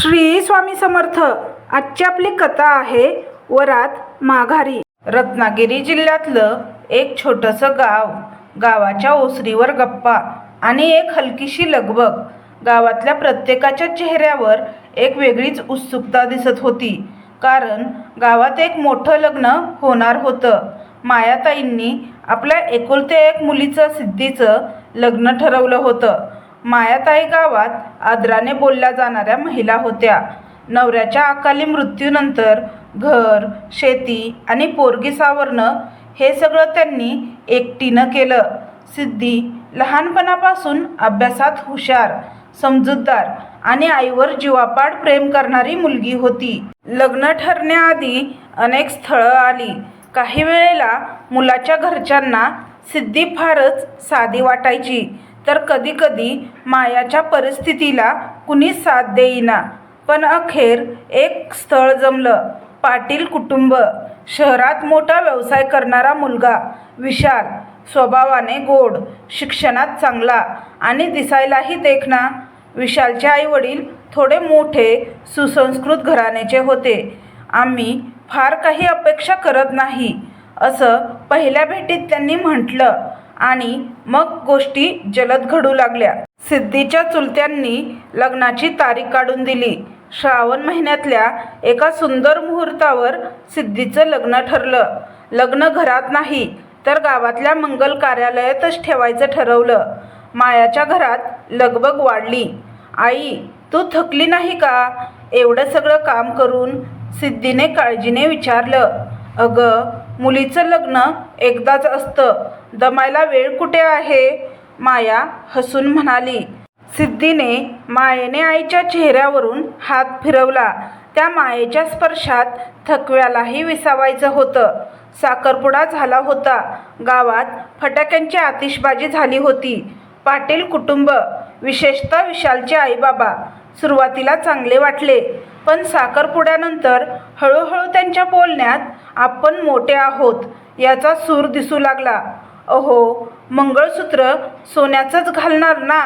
श्री स्वामी समर्थ आजची आपली कथा आहे वरात माघारी. रत्नागिरी जिल्ह्यातलं एक छोटंसं गाव गावाच्या ओसरीवर गप्पा आणि एक हलकीशी लगबग. गावातल्या प्रत्येकाच्या चेहऱ्यावर एक वेगळीच उत्सुकता दिसत होती. कारण गावात एक मोठं लग्न होणार होतं. मायाताईंनी आपल्या एकुलते एक मुलीचं सिद्धीचं लग्न ठरवलं होतं. मायाताई गावात आदराने बोलल्या जाणाऱ्या महिला होत्या. नवऱ्याच्या अकाली मृत्यूनंतर घर शेती आणि पोरगी सावरणं हे सगळं त्यांनी एकटीनं केलं. सिद्धी लहानपणापासून अभ्यासात हुशार समजूतदार आणि आईवर जीवापाड प्रेम करणारी मुलगी होती. लग्न ठरण्याआधी अनेक स्थळं आली. काही वेळेला मुलाच्या घरच्यांना सिद्धी फारच साधी वाटायची. तर कधीकधी मायाच्या परिस्थितीला कुणी साथ देईना. पण अखेर एक स्थळ जमलं. पाटील कुटुंब. शहरात मोठा व्यवसाय करणारा मुलगा. विशाल. स्वभावाने गोड. शिक्षणात चांगला. आणि दिसायलाही देखना विशालचे आईवडील थोडे मोठे सुसंस्कृत घराण्याचे होते. आम्ही फार काही अपेक्षा करत नाही. असं पहिल्या भेटीत त्यांनी म्हटलं. आणि मग गोष्टी जलद घडू लागल्या. सिद्धीच्या चुलत्यांनी लग्नाची तारीख काढून दिली. श्रावण महिन्यातल्या एका सुंदर मुहूर्तावर सिद्धीचं लग्न ठरलं. लग्न घरात नाही तर गावातल्या मंगल कार्यालयातच ठेवायचं ठरवलं. मायाच्या घरात लगबग वाढली. आई तू थकली नाही का? एवढं सगळं काम करून सिद्धीने काळजीने विचारलं. अगं मुलीचं लग्न एकदाच असतं. दमायला वेळ कुठे आहे? माया हसून म्हणाली. सिद्धीने मायेने आईच्या चेहऱ्यावरून हात फिरवला. त्या मायेच्या स्पर्शात थकव्यालाही विसावायचं होतं. साखरपुडा झाला होता. गावात फटाक्यांची आतिषबाजी झाली होती. पाटील कुटुंब विशेषतः विशालचे आईबाबा सुरुवातीला चांगले वाटले. पण साखरपुड्यानंतर हळूहळू त्यांच्या बोलण्यात आपण मोठे आहोत याचा सूर दिसू लागला. अहो मंगळसूत्र सोन्याचंच घालणार ना?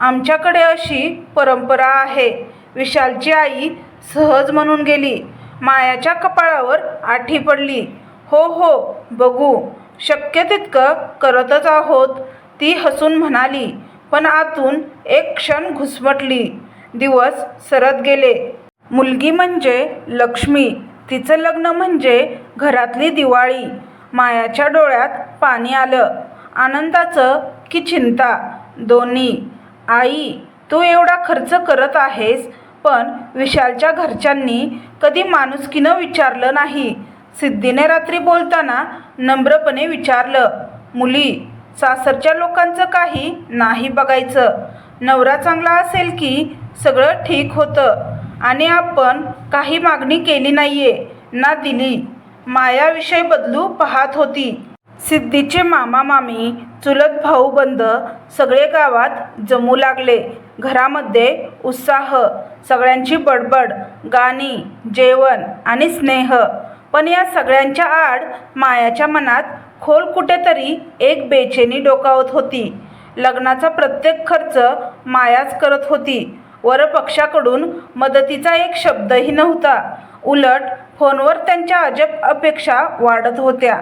आमच्याकडे अशी परंपरा आहे. विशालची आई सहज म्हणून गेली. मायाच्या कपाळावर आठी पडली. हो हो बघू. शक्य तितकं करतच आहोत ती हसून म्हणाली. पण आतून एक क्षण घुसमटली. दिवस सरत गेले. मुलगी म्हणजे लक्ष्मी तिचं लग्न म्हणजे घरातली दिवाळी. मायाच्या डोळ्यात पाणी आलं. आनंदाचं की चिंता? दोन्ही. आई तू एवढा खर्च करत आहेस पण विशालच्या घरच्यांनी कधी माणुसकीनं विचारलं नाही. सिद्धीने रात्री बोलताना नम्रपणे विचारलं मुली सासरच्या लोकांचं काही नाही बघायचं. नवरा चांगला असेल की सगळं ठीक होतं. आणि आपण काही मागणी केली नाहीये ना दिली. मायाविषयी बदलू पाहत होती. सिद्धीचे मामा मामी चुलत भाऊबंद सगळे गावात जमू लागले. घरामध्ये उत्साह सगळ्यांची बडबड गाणी जेवण आणि स्नेह. पण या सगळ्यांच्या आड मायाच्या मनात खोल कुठेतरी एक बेचैनी डोकावत होती. लग्नाचा प्रत्येक खर्च मायाच करत होती. वरपक्षाकडून मदतीचा एक शब्दही नव्हता. उलट फोनवर त्यांच्या अजब अपेक्षा वाढत होत्या.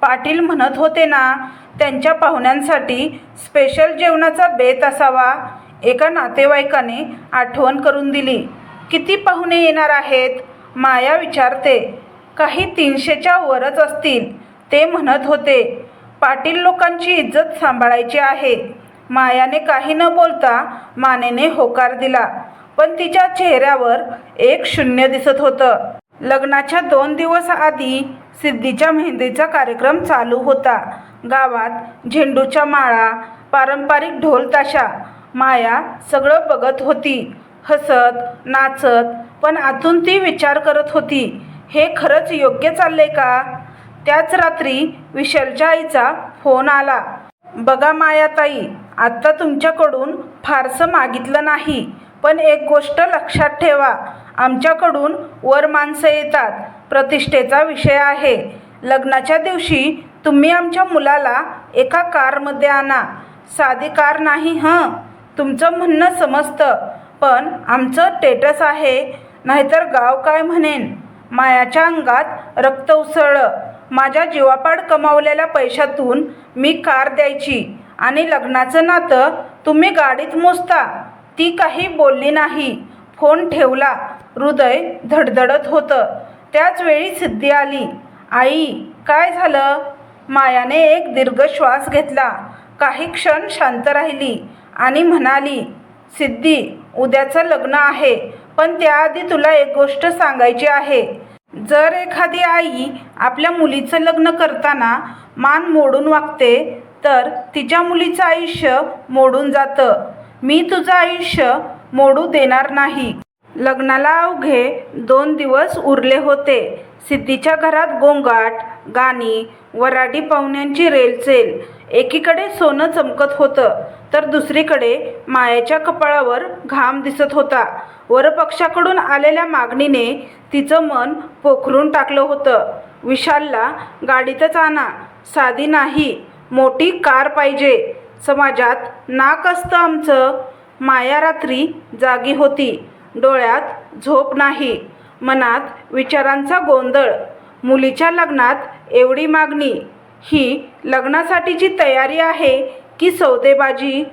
पाटील म्हणत होते ना त्यांच्या पाहुण्यांसाठी स्पेशल जेवणाचा बेत असावा. एका नातेवाईकाने आठवण करून दिली. किती पाहुणे येणार आहेत? माया विचारते. काही तीनशेच्या वरच असतील ते म्हणत होते. पाटील लोकांची इज्जत सांभाळायची आहे. मायाने काही न बोलता मानेने होकार दिला. पण तिच्या चेहऱ्यावर एक शून्य दिसत होतं. लग्नाच्या दोन दिवस आधी सिद्धीच्या मेहंदीचा कार्यक्रम चालू होता. गावात झेंडूच्या माळा पारंपरिक ढोल ताशा माया सगळं बघत होती. हसत नाचत पण आतून ती विचार करत होती हे खरंच योग्य चाललंय का? त्याच रात्री विशालच्या आईचा फोन आला. बघा मायाताई आत्ता तुमच्याकडून फारसं मागितलं नाही. पण एक गोष्ट लक्षात ठेवा आमच्याकडून वर माणसं येतात. प्रतिष्ठेचा विषय आहे. लग्नाच्या दिवशी तुम्ही आमच्या मुलाला एका कारमध्ये आणा. साधी कार नाही हं? तुमचं म्हणणं समजतं पण आमचं टेटस आहे. नाहीतर गाव काय म्हणेन? मायाच्या अंगात रक्त उसळलं. माझ्या जीवापाड कमावलेल्या पैशातून मी कार द्यायची. आणि लग्नाचं नातं तुम्ही गाडीत मोजता. ती काही बोलली नाही. फोन ठेवला. हृदय धडधडत होतं. त्याचवेळी सिद्धी आली. आई काय झालं? मायाने एक दीर्घ श्वास घेतला. काही क्षण शांत राहिली आणि म्हणाली सिद्धी उद्याचं लग्न आहे पण त्याआधी तुला एक गोष्ट सांगायची आहे. जर एखादी आई आपल्या मुलीचं लग्न करताना मान मोडून वागते तर तिच्या मुलीचं आयुष्य मोडून जातं. मी तुझं आयुष्य मोडू देणार नाही. लग्नाला अवघे दोन दिवस उरले होते. सिद्धीच्या घरात गोंगाट गाणी वराडी पाहुण्यांची रेलचेल. एकीकडे सोनं चमकत होतं तर दुसरीकडे मायाच्या कपाळावर घाम दिसत होता. वरपक्षाकडून आलेल्या मागणीने तिचं मन पोखरून टाकलं होतं. विशालला गाडीतच आणा साधी नाही. मोठी कार पाहिजे. समाजात नाक असतं आमचं. माया रात्री जागी होती. डोळ्यात झोप नाही. मनात विचारांचा गोंधळ. मुलीच्या लग्नात एवढी मागणी. ही लग्नासाठीची तयारी आहे की सौदेबाजी.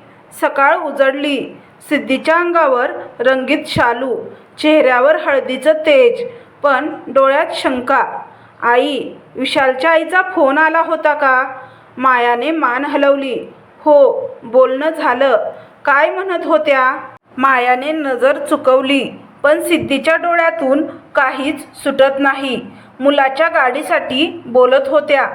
सकाळ उजडली. सिद्धीच्या अंगावर रंगीत शालू. चेहऱ्यावर हळदीचं तेज. पण डोळ्यात शंका. आई विशालच्या आईचा फोन आला होता का? मायाने मान हलवली. हो बोलणं झालं. काय म्हणत होत्या? मायाने नजर चुकवली पण सिद्धीच्या डोळ्यातून काहीच सुटत नाही. मुलाच्या गाडीसाठी बोलत होत्या.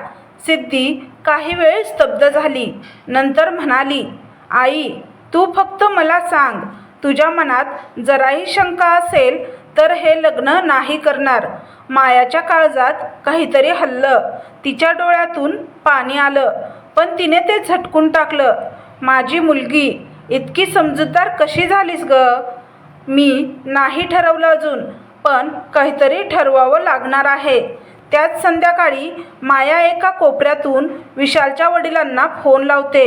सिद्धी काही वेळ स्तब्ध झाली. नंतर म्हणाली आई तू फक्त मला सांग. तुझ्या मनात जराही शंका असेल तर हे लग्न नाही करणार. मायाच्या काळजात काहीतरी हल्लं. तिच्या डोळ्यातून पाणी आलं. पण तिने ते झटकून टाकलं. माझी मुलगी इतकी समजूतदार कशी झालीस ग? मी नाही ठरवलं अजून पण काहीतरी ठरवावं लागणार आहे. त्याच संध्याकाळी माया एका कोपऱ्यातून विशालच्या वडिलांना फोन लावते.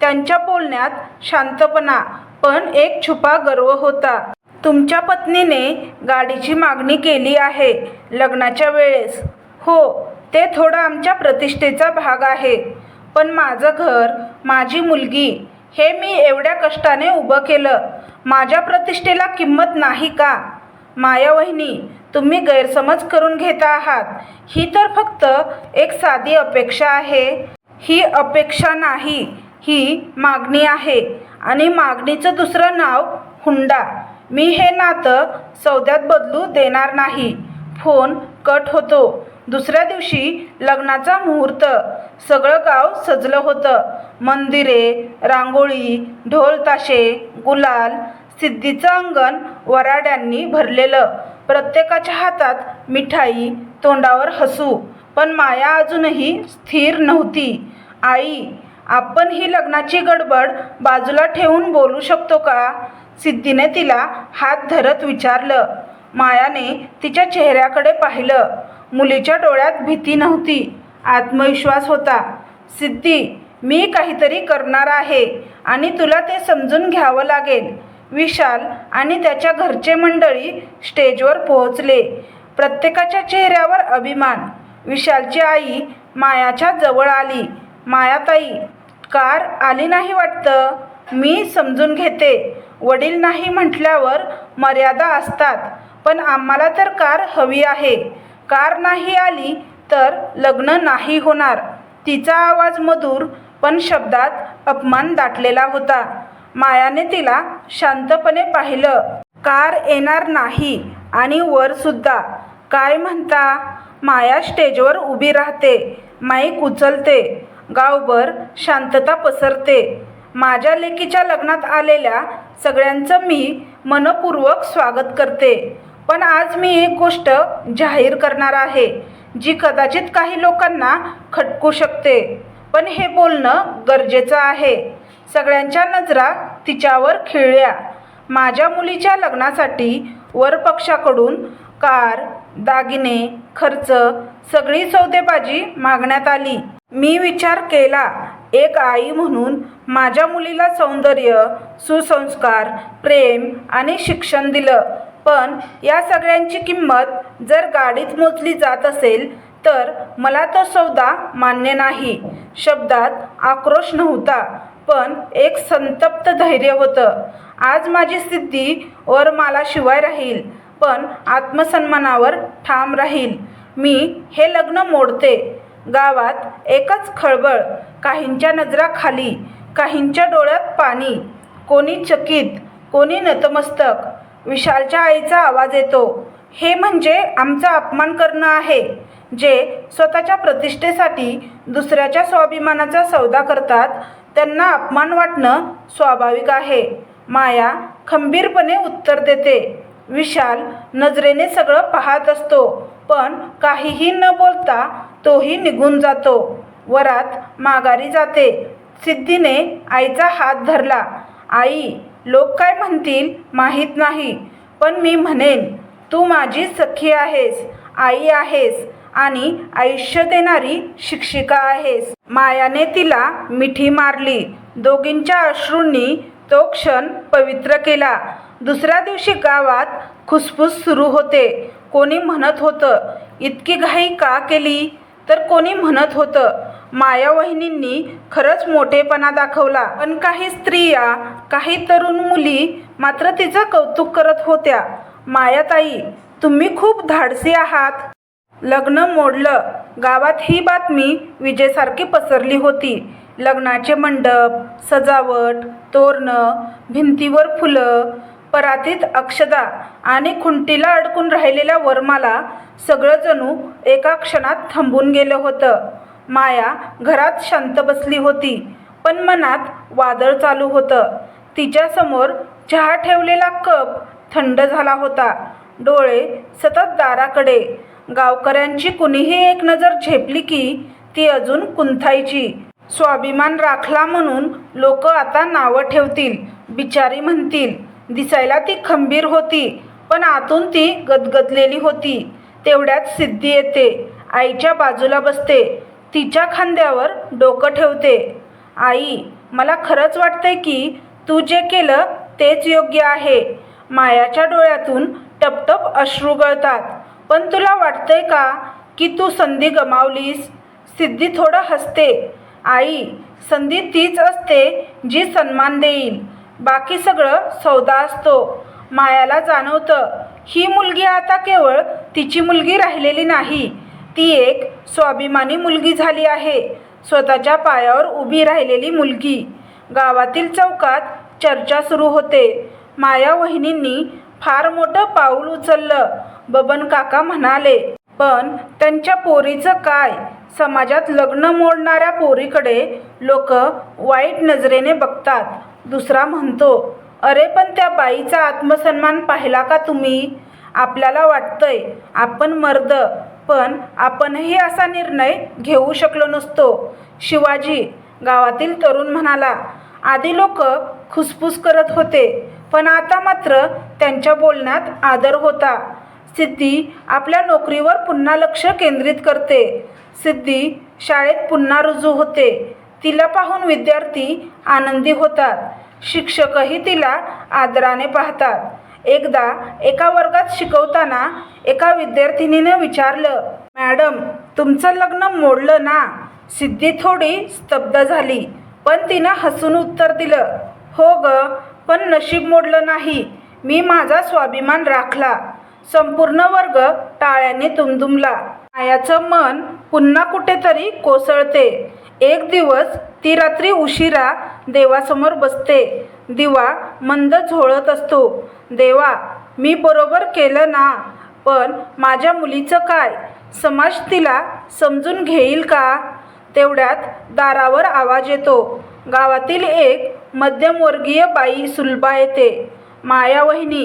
त्यांच्या बोलण्यात शांतपणा पण एक छुपा गर्व होता. तुमच्या पत्नीने गाडीची मागणी केली आहे लग्नाच्या वेळेस. हो ते थोडं आमच्या प्रतिष्ठेचा भाग आहे. पण माझं घर माझी मुलगी हे मी एवढ्या कष्टाने उभं केलं. माझ्या प्रतिष्ठेला किंमत नाही का? माया वहिनी तुम्ही गैरसमज करून घेता आहात. ही तर फक्त एक साधी अपेक्षा आहे. ही अपेक्षा नाही ही मागणी आहे. आणि मागणीचं दुसरं नाव हुंडा. मी हे नातं सौद्यात बदलू देणार नाही. फोन कट होतो. दुसऱ्या दिवशी लग्नाचा मुहूर्त. सगळं गाव सजलं होतं. मंदिरे रांगोळी ढोल ताशे गुलाल सिद्धीचं अंगण वराड्यांनी भरलेलं. प्रत्येकाच्या हातात मिठाई तोंडावर हसू. पण माया अजूनही स्थिर नव्हती. आई आपण ही लग्नाची गडबड बाजूला ठेवून बोलू शकतो का? सिद्धीने तिला हात धरत विचारलं. मायाने तिच्या चेहऱ्याकडे पाहिलं. मुलीच्या डोळ्यात भीती नव्हती. आत्मविश्वास होता. सिद्धी मी काहीतरी करणार आहे आणि तुला ते समजून घ्यावं लागेल. विशाल आणि त्याच्या घरचे मंडळी स्टेजवर पोहोचले. प्रत्येकाच्या चेहऱ्यावर अभिमान. विशालची आई मायाच्या जवळ आली. मायाताई कार आली नाही वाटतं? मी समजून घेते. वडील नाही म्हटल्यावर मर्यादा असतात. पण आम्हाला तर कार हवी आहे. कार नाही आली तर लग्न नाही होणार. तिचा आवाज मधुर पण शब्दात अपमान दाटलेला होता. मायाने तिला शांतपणे पाहिलं. कार येणार नाही आणि वरसुद्धा काय म्हणता? माया स्टेजवर उभी राहते. माईक उचलते. गावभर शांतता पसरते. माझ्या लेकीच्या लग्नात आलेल्या सगळ्यांचं मी मनपूर्वक स्वागत करते. पण आज मी एक गोष्ट जाहीर करणार आहे जी कदाचित काही लोकांना खटकू शकते. पण हे बोलणं गरजेचं आहे. सगळ्यांच्या नजरा तिच्यावर खिळल्या. माझ्या मुलीच्या लग्नासाठी वरपक्षाकडून कार दागिने खर्च सगळी सौदेबाजी मागण्यात आली. मी विचार केला एक आई म्हणून माझ्या मुलीला सौंदर्य सुसंस्कार प्रेम आणि शिक्षण दिलं. पण या सगळ्यांची किंमत जर गाडीत मोजली जात असेल तर मला तो सौदा मान्य नाही. शब्दात आक्रोश नव्हता पण एक संतप्त धैर्य होतं. आज माझी स्थिती वर मला शिवाय राहील पण आत्मसन्मानावर ठाम राहील. मी हे लग्न मोडते. गावात एकच खळबळ काहींच्या नजरा खाली काहींच्या डोळ्यात पाणी. कोणी चकित कोणी नतमस्तक विशालच्या आईचा आवाज येतो. हे म्हणजे आमचा अपमान करणं आहे जे स्वतःच्या प्रतिष्ठेसाठी दुसऱ्याच्या स्वाभिमानाचा सौदा करतात. त्यांना अपमान वाटणं स्वाभाविक आहे. माया खंबीरपणे उत्तर देते. विशाल नजरेने सगळं पाहत असतो. पण काहीही न बोलता तोही निघून जातो. वरात माघारी जाते. सिद्धीने आईचा हात धरला. आई लोक काय म्हणतील माहीत नाही पण मी म्हणेन तू माझी सखी आहेस आई आहेस आणि आयुष्य देणारी शिक्षिका आहेस. मायाने तिला मिठी मारली. दोघींच्या अश्रूंनी तो क्षण पवित्र केला. दुसऱ्या दिवशी गावात खुसफुस सुरू होते. कोणी म्हणत होतं इतकी घाई का केली? तर कोणी म्हणत होतं माया वहिनींनी खरंच मोठेपणा दाखवला. पण काही स्त्रिया काही तरुण मुली मात्र तिचं कौतुक करत होत्या. मायाताई तुम्ही खूप धाडसी आहात. लग्न मोडलं. गावात ही बातमी विजेसारखी पसरली होती. लग्नाचे मंडप सजावट तोरणं भिंतीवर फुलं परातीत अक्षदा आणि खुंटीला अडकून राहिलेल्या वरमाला सगळं जणू एका क्षणात थांबून गेलं होतं. माया घरात शांत बसली होती पण मनात वादळ चालू होतं. तिच्यासमोर चहा ठेवलेला कप थंड झाला होता. डोळे सतत दाराकडे. गावकऱ्यांची कुणीही एक नजर झेपली की ती अजून कुंथायची. स्वाभिमान राखला म्हणून लोक आता नावं ठेवतील बिचारी म्हणतील. दिसायला ती खंबीर होती पण आतून ती गदगदलेली होती. तेवढ्यात सिद्धी येते. आईच्या बाजूला बसते. तिच्या खांद्यावर डोकं ठेवते. आई मला खरंच वाटते की तू जे केलं तेच योग्य आहे. मायाच्या डोळ्यातून टपटप अश्रू गळतात. पण तुला वाटतंय का की तू संधी गमावलीस? सिद्धी थोडं हसते. आई संधी तीच असते जी सन्मान देईल. बाकी सगळं सौदा असतो. मायाला जाणवतं ही मुलगी आता केवळ तिची मुलगी राहिलेली नाही. ती एक स्वाभिमानी मुलगी झाली आहे. स्वतःच्या पायावर उभी राहिलेली मुलगी. गावातील चौकात चर्चा सुरू होते. माया वहिनींनी फार मोठं पाऊल उचललं. बबन काका म्हणाले पण त्यांच्या पोरीचं काय? समाजात लग्न मोडणाऱ्या पोरीकडे लोक वाईट नजरेने बघतात. दुसरा म्हणतो अरे पण त्या बाईचा आत्मसन्मान पाहिला का तुम्ही? आपल्याला वाटतंय आपण मर्द पण आपणही असा निर्णय घेऊ शकलो नसतो. शिवाजी गावातील तरुण म्हणाला आधी लोक खुसफुस करत होते पण आता मात्र त्यांच्या बोलण्यात आदर होता. सिद्धी आपल्या नोकरीवर पुन्हा लक्ष केंद्रित करते. सिद्धी शाळेत पुन्हा रुजू होते. तिला पाहून विद्यार्थी आनंदी होतात. शिक्षकही तिला आदराने पाहतात. एकदा एका वर्गात शिकवताना एका विद्यार्थिनीनं विचारलं मॅडम तुमचं लग्न मोडलं ना? सिद्धी थोडी स्तब्ध झाली. पण तिनं हसून उत्तर दिलं हो ग पण नशीब मोडलं नाही. मी माझा स्वाभिमान राखला. संपूर्ण वर्ग टाळ्यांनी दुमदुमला. मायाचं मन पुन्हा कुठेतरी कोसळते. एक दिवस ती रात्री उशिरा देवासमोर बसते. दिवा मंद झोळत असतो. देवा मी बरोबर केलं ना पण माझ्या मुलीचं काय? समाज तिला समजून घेईल का? तेवढ्यात दारावर आवाज येतो. गावातील एक मध्यमवर्गीय बाई सुलभा येते. माया वहिनी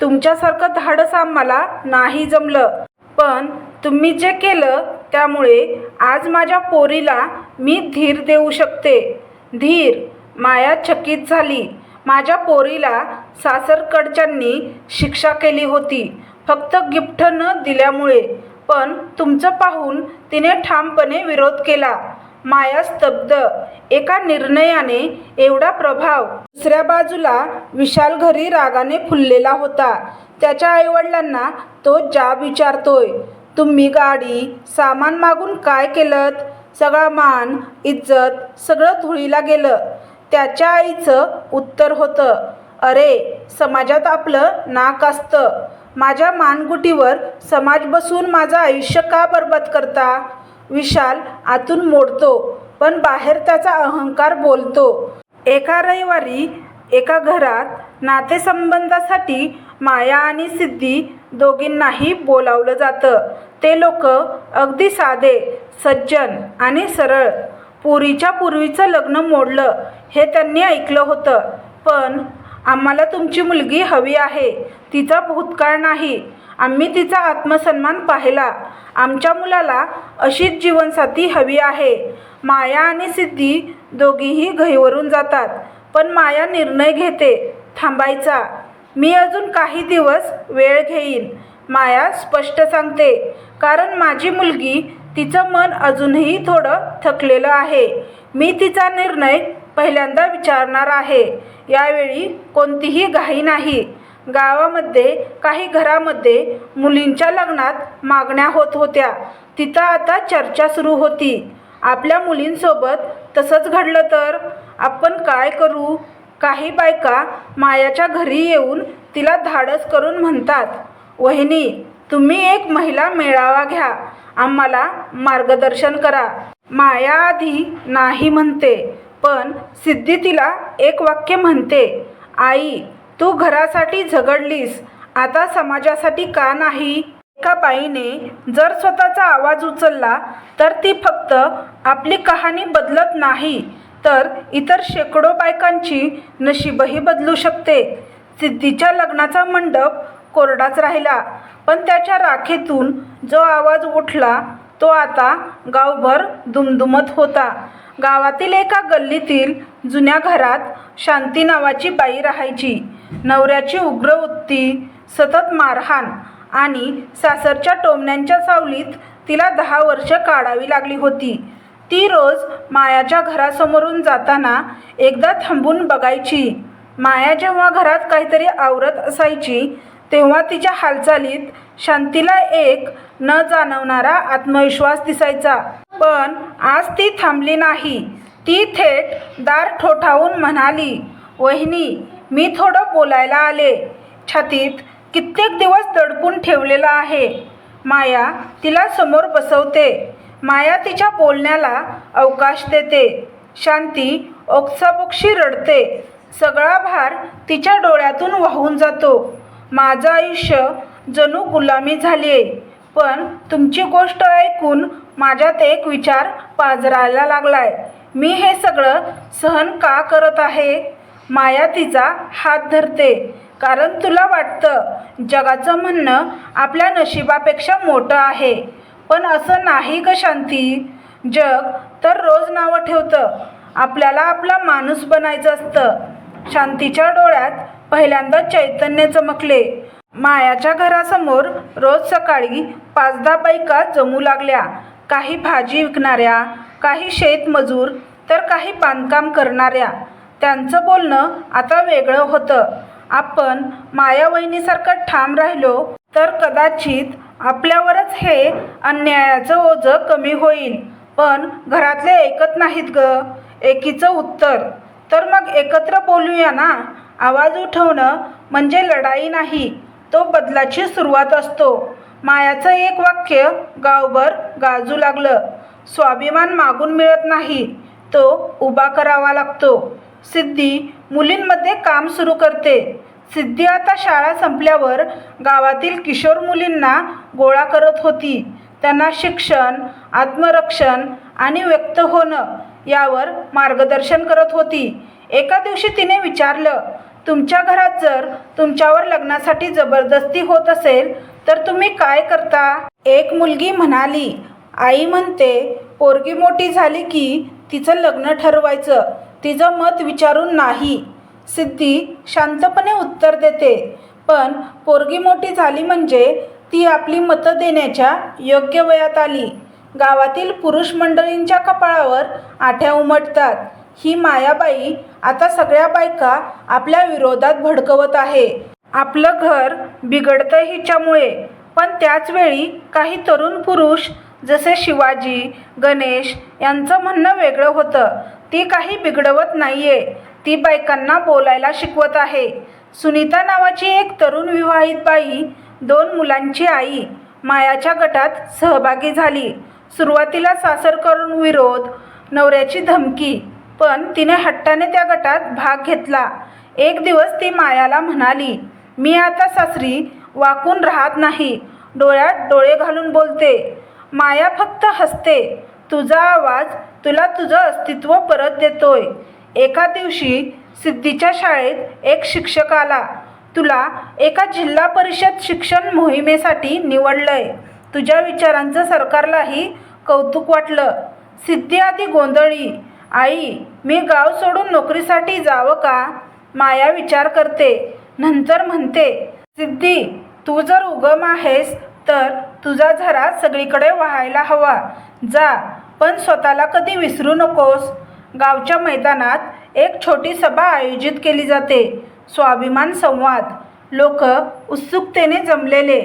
तुमच्यासारखं धाडस आम्हाला नाही जमलं. पण तुम्ही जे केलं त्यामुळे आज माझ्या पोरीला मी धीर देऊ शकते. धीर माया चकित झाली. माझ्या पोरीला सासरकडच्यांनी शिक्षा केली होती. फक्त गिफ्ट न दिल्यामुळे. पण तुमचं पाहून तिने ठामपणे विरोध केला. माया स्तब्ध. एका निर्णयाने एवढा प्रभाव. दुसऱ्या बाजूला विशाल घरी रागाने फुललेला होता. त्याच्या आईवडिलांना तो जाब विचारतोय. तुम्ही गाडी सामान मागून काय केलं सगळा मान इज्जत सगळं धुळीला गेलं. त्याच्या आईचं उत्तर होतं अरे समाजात आपलं नाक असतं. माझ्या मानगुटीवर समाज बसून माझं आयुष्य का बरबाद करता? विशाल आतून मोडतो पण बाहेर त्याचा अहंकार बोलतो. एका रविवारी एका घरात नातेसंबंधासाठी माया आणि सिद्धी दोघींनाही बोलावलं जातं. ते लोक अगदी साधे सज्जन आणि सरळ. पुरीच्या पूर्वीचं लग्न मोडलं हे त्यांनी ऐकलं होतं. पण आम्हाला तुमची मुलगी हवी आहे. तिचा भूतकाळ नाही. आम्ही तिचा आत्मसन्मान पाहिला. आमच्या मुलाला अशीच जीवनसाथी हवी आहे. माया आणि सिद्धी दोघीही घहीवरून जातात. पण माया निर्णय घेते. थांबायचा. मी अजून काही दिवस वेळ घेईन माया स्पष्ट सांगते. कारण माझी मुलगी तिचं मन अजूनही थोडं थकलेलं आहे. मी तिचा निर्णय पहिल्यांदा विचारणार आहे. यावेळी कोणतीही घाई नाही. गावामध्ये काही घरामध्ये मुलींच्या लग्नात मागण्या होत होत्या. तिथं आता चर्चा सुरू होती. आपल्या मुलींसोबत तसंच घडलं तर? आपण काय करू? काही बायका मायाच्या घरी येऊन तिला धाडस करून म्हणतात वहिनी तुम्ही एक महिला मेळावा घ्या. आम्हाला मार्गदर्शन करा. माया आधी नाही म्हणते पण सिद्धी तिला एक वाक्य म्हणते आई तू घरासाठी झगडलीस. आता समाजासाठी का नाही? एका बाईने जर स्वतःचा आवाज उचलला तर ती फक्त आपली कहाणी बदलत नाही तर इतर शेकडो बायकांची नशीबही बदलू शकते. सिद्धीच्या लग्नाचा मंडप कोरडाच राहिला पण त्याच्या राखेतून जो आवाज उठला तो आता गावभर दुमदुमत होता. गावातील एका गल्लीतील जुन्या घरात शांती नावाची बाई राहायची. नवऱ्याची उग्र उत्ती सतत मारहाण आणि सासरच्या टोमण्यांच्या सावलीत तिला दहा वर्ष काढावी लागली होती. ती रोज मायाच्या घरासमोरून जाताना एकदा थांबून बघायची. माया जेव्हा घरात काहीतरी आवरत असायची तेव्हा तिच्या हालचालीत शांतीला एक न जाणवणारा आत्मविश्वास दिसायचा. पण आज ती थांबली नाही. ती थेट दार ठोठावून म्हणाली वहिनी मी थोडं बोलायला आले. छातीत कित्येक दिवस दडपून ठेवलेलं आहे. माया तिला समोर बसवते. माया तिच्या बोलण्याला अवकाश देते. शांती ओक्साबोक्षी रडते. सगळा भार तिच्या डोळ्यातून वाहून जातो. माझं आयुष्य जणू गुलामी झाली आहे पण तुमची गोष्ट ऐकून माझ्यात एक विचार पाजरायला लागलाय. मी हे सगळं सहन का करत आहे? माया तिचा हात धरते. कारण तुला वाटतं जगाचं म्हणणं आपल्या नशिबापेक्षा मोठं आहे. पण असं नाही का शांती. जग तर रोज नावं ठेवतं. आपल्याला आपला माणूस बनायचं असतं. शांतीच्या डोळ्यात पहिल्यांदा चैतन्य चमकले. मायाच्या घरासमोर रोज सकाळी पाच दहा बायका जमू लागल्या. काही भाजी विकणाऱ्या काही शेतमजूर तर काही बांधकाम करणाऱ्या. त्यांचं बोलणं आता वेगळं होतं. आपण माया वहिनीसारखं ठाम राहिलो तर कदाचित आपल्यावरच हे अन्यायाचं ओझं कमी होईल. पण घरातले ऐकत नाहीत ग. एकीचं उत्तर. तर मग एकत्र बोलूया ना? आवाज उठवणं म्हणजे लढाई नाही. तो बदलाची सुरुवात असतो. मायाचं एक वाक्य गावभर गाजू लागलं. स्वाभिमान मागून मिळत नाही. तो उभा करावा लागतो. सिद्धी मुलींमध्ये काम सुरू करते. सिद्धी आता शाळा संपल्यावर गावातील किशोर मुलींना गोळा करत होती. त्यांना शिक्षण आत्मरक्षण आणि व्यक्त होणं यावर मार्गदर्शन करत होती. एका दिवशी तिने विचारलं तुमच्या घरात जर तुमच्यावर लग्नासाठी जबरदस्ती होत असेल तर तुम्ही काय करता? एक मुलगी म्हणाली आई म्हणते पोरगी मोठी झाली की तिचं लग्न ठरवायचं. तिचं मत विचारून नाही. सिद्धी शांतपणे उत्तर देते. पण पोरगी मोठी झाली म्हणजे ती आपली मतं देण्याच्या योग्य वयात आली. गावातील पुरुष मंडळींच्या कपाळावर आठ्या उमटतात. ही मायाबाई आता सगळ्या बायका आपल्या विरोधात भडकवत आहे. आपलं घर बिघडतं हिच्यामुळे. पण त्याचवेळी काही तरुण पुरुष जसे शिवाजी गणेश यांचं म्हणणं वेगळं होतं. ती काही बिघडवत नाहीये. ती बायकांना बोलायला शिकवत आहे. सुनीता नावाची एक तरुण विवाहित बाई दोन मुलांची आई मायाच्या गटात सहभागी झाली. सुरुवातीला सासर करून विरोध नवऱ्याची धमकी पण तिने हट्टाने त्या गटात भाग घेतला. एक दिवस ती मायाला म्हणाली मी आता सासरी वाकून राहत नाही. डोळ्यात डोळे घालून बोलते. माया फक्त हसते. तुझा आवाज तुला तुझं अस्तित्व परत देतोय. एका दिवशी सिद्धीच्या शाळेत एक शिक्षक आला. तुला एका जिल्हा परिषद शिक्षण मोहिमेसाठी निवडलंय. तुझ्या विचारांचं सरकारलाही कौतुक वाटलं. सिद्धी आधी गोंधळी आई मी गाव सोडून नोकरीसाठी जावं का? माया विचार करते. नंतर म्हणते सिद्धी तू जर उगम आहेस तर तुझा झरा सगळीकडे व्हायला हवा. जा पण स्वतःला कधी विसरू नकोस. गावच्या मैदानात एक छोटी सभा आयोजित केली जाते. स्वाभिमान संवाद. लोक उत्सुकतेने जमलेले.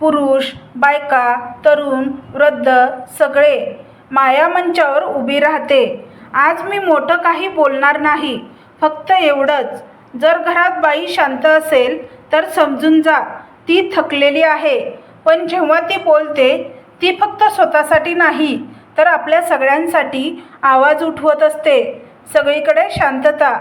पुरुष बायका तरुण वृद्ध सगळे माया मंचावर उभी राहते. आज मी मोठं काही बोलणार नाही. फक्त एवढंच. जर घरात बाई शांत असेल तर समजून जा. ती थकलेली आहे. पण जेव्हा ती बोलते ती फक्त स्वतःसाठी नाही. तर आपल्या सगळ्यांसाठी आवाज उठवत असते. सगळीकडे शांतता.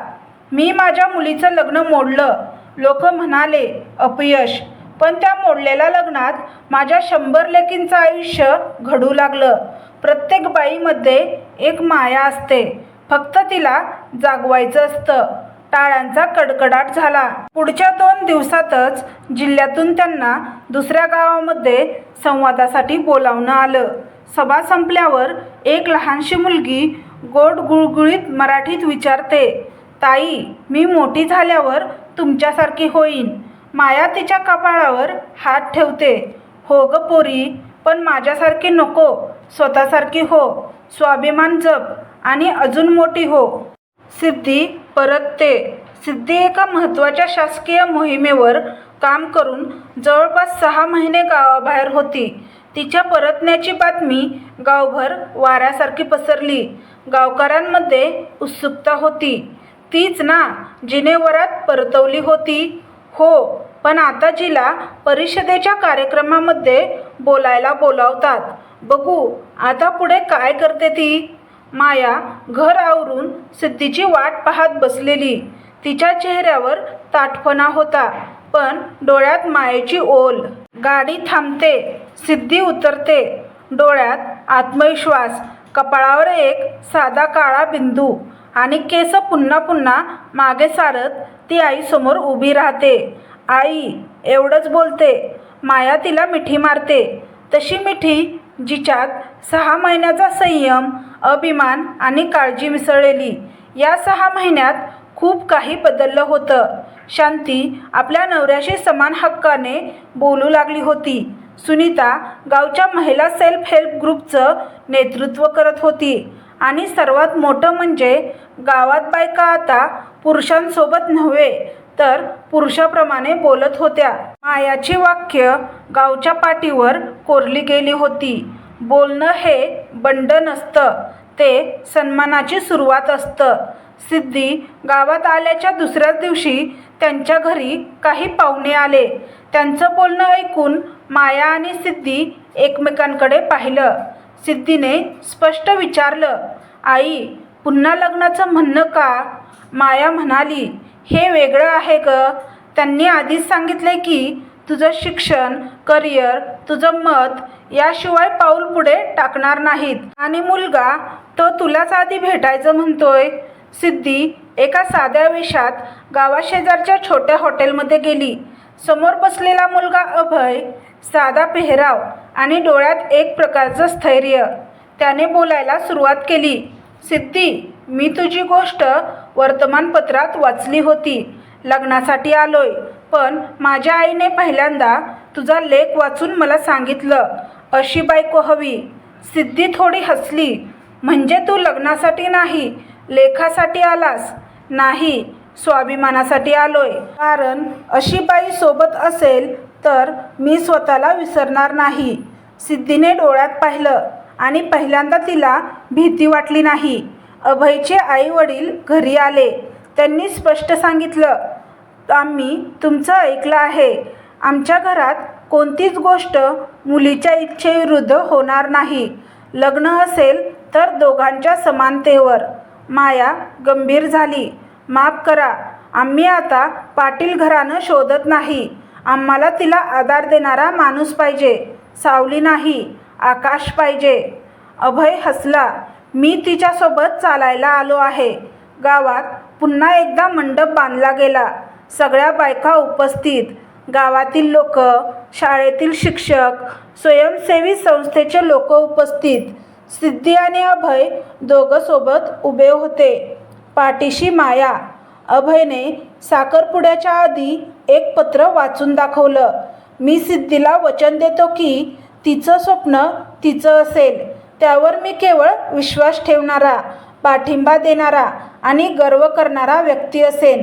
मी माझ्या मुलीचं लग्न मोडलं. लोक म्हणाले अपयश. पण त्या मोडलेल्या लग्नात माझ्या शंभर लेकींचं आयुष्य घडू लागलं. प्रत्येक बाईमध्ये एक माया असते. फक्त तिला जागवायचं असतं. टाळ्यांचा कडकडाट झाला. पुढच्या दोन दिवसातच जिल्ह्यातून त्यांना दुसऱ्या गावामध्ये संवादासाठी बोलावणं आलं. सभा संपल्यावर एक लहानशी मुलगी गोड गुळगुळीत मराठीत विचारते ताई मी मोठी झाल्यावर तुमच्यासारखी होईन. माया तिच्या कपाळावर हात ठेवते. हो ग पोरी पण माझ्यासारखी नको. स्वतःसारखी हो. स्वाभिमान जप आणि अजून मोठी हो. सिद्धी परतते. सिद्धी एका महत्त्वाच्या शासकीय मोहिमेवर काम करून जवळपास सहा महिने गावाबाहेर होती. तिच्या परतण्याची बातमी गावभर वाऱ्यासारखी पसरली. गावकऱ्यांमध्ये उत्सुकता होती. तीच ना जिने वरात परतवली होती. हो पण आता जिला परिषदेच्या कार्यक्रमामध्ये बोलायला बोलावतात. बघू आता पुढे काय करते ती? माया घर आवरून सिद्धीची वाट पाहत बसलेली. तिच्या चेहऱ्यावर ताठपणा होता पण डोळ्यात मायेची ओल. गाडी थांबते सिद्धी उतरते. डोळ्यात आत्मविश्वास कपाळावर एक साधा काळा बिंदू आणि केस पुन्हा पुन्हा मागे सारत ती आईसमोर उभी राहते. आई एवढंच बोलते माया तिला मिठी मारते. तशी मिठी जिच्यात सहा महिन्याचा संयम अभिमान आणि काळजी मिसळलेली या सहा महिन्यात खूप काही बदललं होतं. शांती आपल्या नवऱ्याशी समान हक्काने बोलू लागली होती. सुनीता गावच्या महिला सेल्फ हेल्प ग्रुपचं नेतृत्व करत होती. आणि सर्वात मोठं म्हणजे गावात बायका आता पुरुषांसोबत नव्हे तर पुरुषाप्रमाणे बोलत होत्या. मायाची वाक्य गावच्या पाठीवर कोरली गेली होती. बोलणं हे बंड नसतं ते सन्मानाची सुरुवात असतं. सिद्धी गावात आल्याच्या दुसऱ्याच दिवशी त्यांच्या घरी काही पाहुणे आले. त्यांचं बोलणं ऐकून माया आणि सिद्धी एकमेकांकडे पाहिलं. सिद्धीने स्पष्ट विचारलं आई पुन्हा लग्नाचं म्हणणं का? माया म्हणाली हे वेगळं आहे ग. त्यांनी आधीच सांगितले की तुझं शिक्षण करिअर तुझं मत याशिवाय पाऊल पुढे टाकणार नाहीत. आणि मुलगा तो तुलाच आधी भेटायचं म्हणतोय. सिद्धी एका साध्या वेशात गावाशेजारच्या छोट्या हॉटेलमध्ये गेली. समोर बसलेला मुलगा अभय साधा पेहराव आणि डोळ्यात एक प्रकारचं स्थैर्य. त्याने बोलायला सुरुवात केली. सिद्धी मी तुझी गोष्ट वर्तमानपत्रात वाचली होती. लग्नासाठी आलोय पण माझ्या आईने पहिल्यांदा तुझा लेख वाचून मला सांगितलं. अशी बायको हवी. सिद्धी थोडी हसली. म्हणजे तू लग्नासाठी नाही लेखासाठी आलास? नाही स्वाभिमानासाठी आलोय. कारण अशी बाई सोबत असेल तर मी स्वतःला विसरणार नाही. सिद्धीने डोळ्यात पाहिलं आणि पहिल्यांदा तिला भीती वाटली नाही. अभयचे आई वडील घरी आले. त्यांनी स्पष्ट सांगितलं आम्ही तुमचं ऐकलं आहे. आमच्या घरात कोणतीच गोष्ट मुलीच्या इच्छेविरुद्ध होणार नाही. लग्न असेल तर दोघांच्या समानतेवर. माया गंभीर झाली. माफ करा आम्ही आता पाटील घरानं शोधत नाही. आम्हाला तिला आधार देणारा माणूस पाहिजे. सावली नाही आकाश पाहिजे. अभय हसला मी तिच्यासोबत चालायला आलो आहे. गावात पुन्हा एकदा मंडप बांधला गेला. सगळ्या बायका उपस्थित. गावातील लोक शाळेतील शिक्षक स्वयंसेवी संस्थेचे लोक उपस्थित. सिद्धी आणि अभय दोघं सोबत उभे होते. पाठीशी माया. अभयने साखरपुड्याच्या आधी एक पत्र वाचून दाखवलं. मी सिद्धीला वचन देतो की तिचं स्वप्न तिचं असेल. त्यावर मी केवळ विश्वास ठेवणारा पाठिंबा देणारा आणि गर्व करणारा व्यक्ती असेन.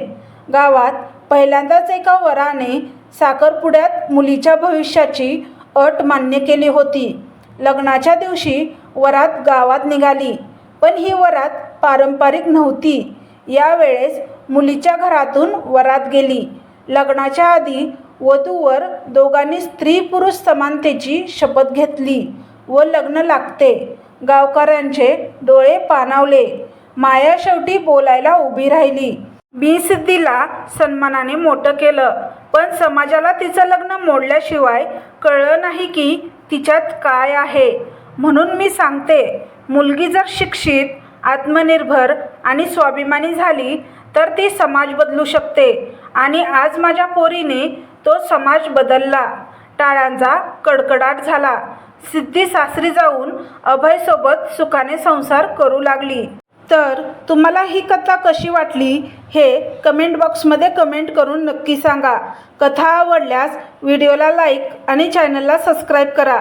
गावात पहिल्यांदाच एका वराने साखरपुड्यात मुलीच्या भविष्याची अट मान्य केली होती. लग्नाच्या दिवशी वरात गावात निघाली. पण ही वरात पारंपरिक नव्हती. यावेळेस मुलीच्या घरातून वरात गेली. लग्नाच्या आधी वधूवर दोघांनी स्त्री पुरुष समानतेची शपथ घेतली व लग्न लागते. गावकऱ्यांचे डोळे पाणावले. माया शेवटी बोलायला उभी राहिली. मी सिद्धीला सन्मानाने मोठं केलं पण समाजाला तिचं लग्न मोडल्याशिवाय कळलं नाही की तिच्यात काय आहे. म्हणून मी सांगते मुलगी जर शिक्षित आत्मनिर्भर आणि स्वाभिमानी झाली तर ती समाज बदलू शकते. आणि आज माझ्या पोरीने तो समाज बदलला. टाळ्यांचा कडकडाट झाला. सिद्धी सासरी जाऊन अभयसोबत सुखाने संसार करू लागली. तर तुम्हाला ही कथा कशी वाटली हे कमेंट बॉक्समध्ये कमेंट करून नक्की सांगा. कथा आवडल्यास व्हिडिओला लाईक आणि चॅनलला सबस्क्राईब करा.